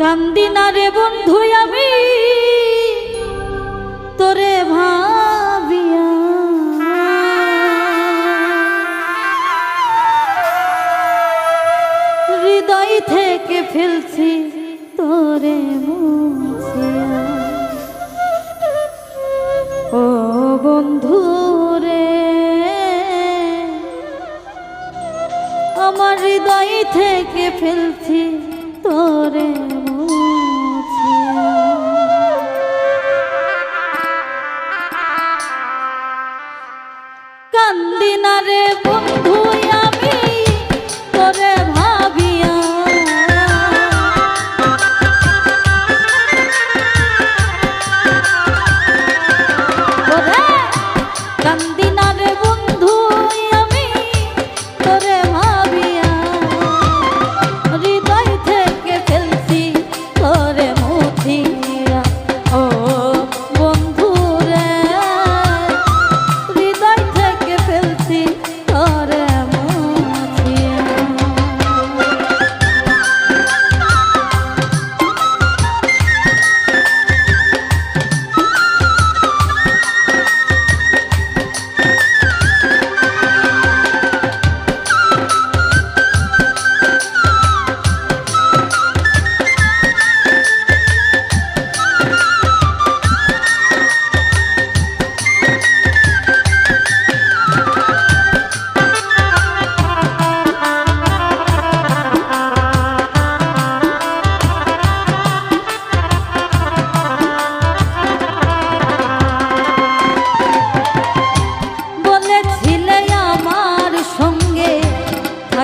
কান্দি না রে বন্ধু আমি, তোরে ভাবিয়া। হৃদয় থেকে ফেলছি তোরে মুছিয়া। ও বন্ধু রে, আমার হৃদয় থেকে ফেলছি তোরে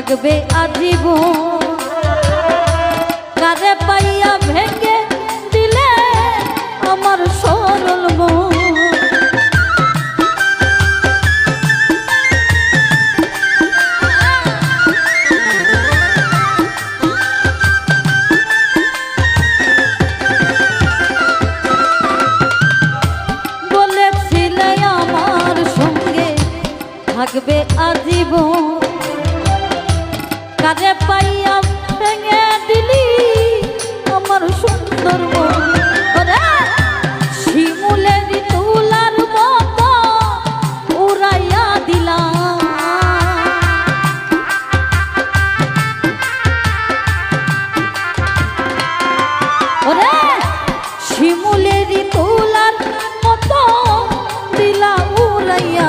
থাকবে আজীবন কারে পাইয়া ভেঙে দিলে আমার সরল মন। থাকবে আজীবন কাজে পাইয়া ভেঙে দিলি আমার সুন্দর মন শিমুলের মতো উড়াইয়া দিলাম। তুলার মতো দিলা উড়াইয়া।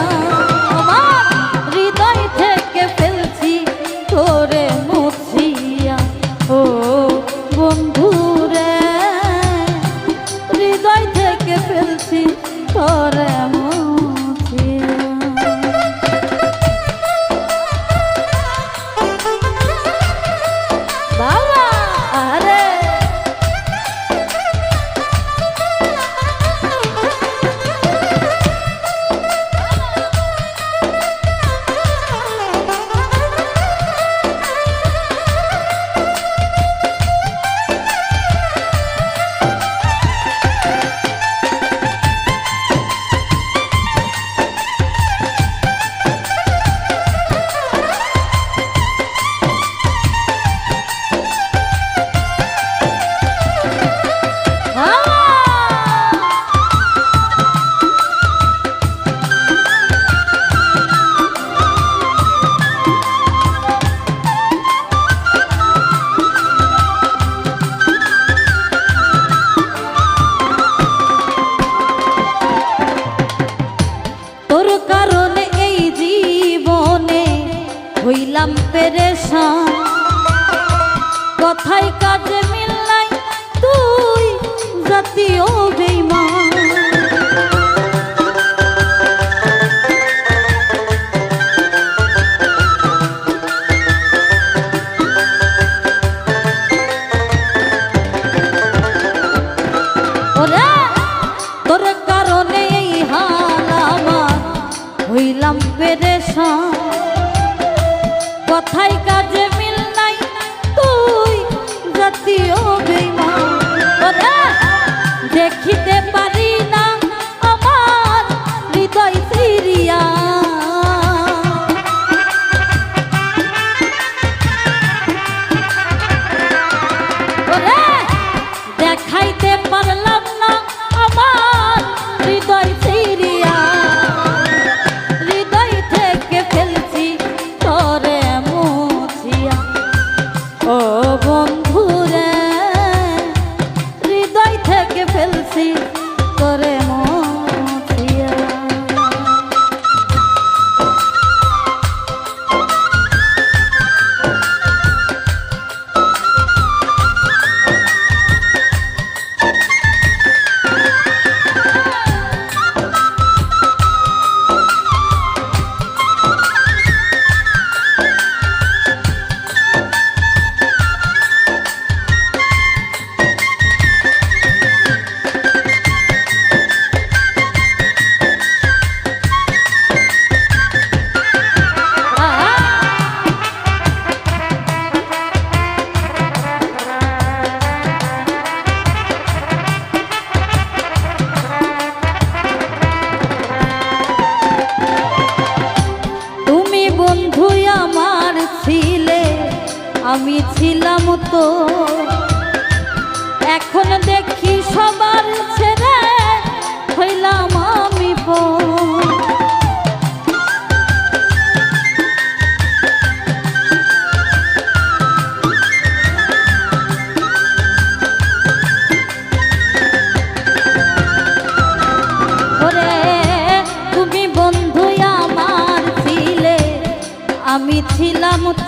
হইলাম পেরেশান। কথায় কাজে মিল নাই তুই জাতীয় বেইমান। সবাই কাজে ও বন্ধু।